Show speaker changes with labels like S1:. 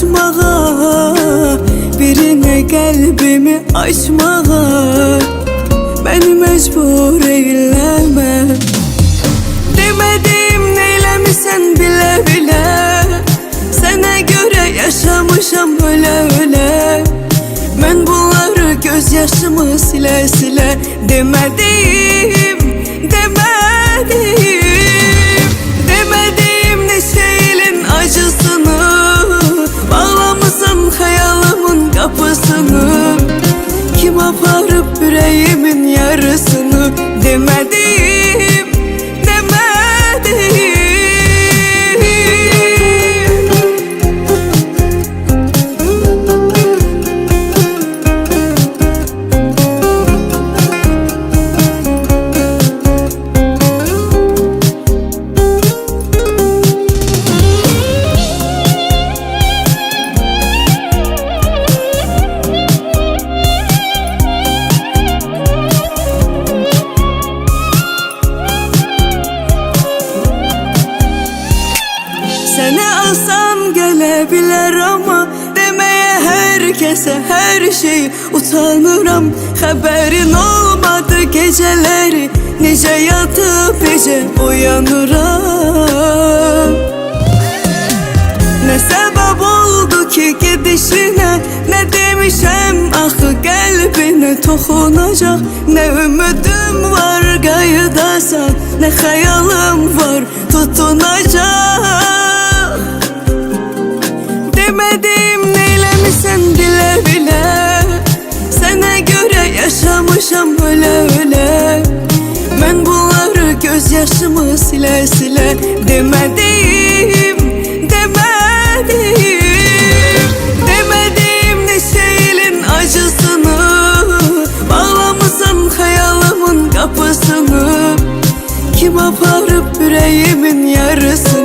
S1: qaçmağa Birinə qəlbimi açmağa Məni məcbur eləmə Demədim neyləmisən bilə bilə Sənə görə yaşamışam ölə ölə Mən bunları göz yaşımı silə silə Demədim, aparıb ürəyimin Sənə asan gələ bilər amma Deməyə hər kəsə hər şey utanıram. Xəbərin olmadı gecələri Necə yatıb necə uyanıram. Nə səbəb oldu ki gedişinə Nə demişəm axı qəlbinə toxunacaq Nə ümidim var qayıdasan Nə xəyalım var tutunacaq yaşamışam ölə ölə Mən bunları göz yaşımı silə silə Demədim, demədim Demədim neçə ilin acısını Bağlamısan xəyalımın qapısını Kim aparıb ürəyimin yarısı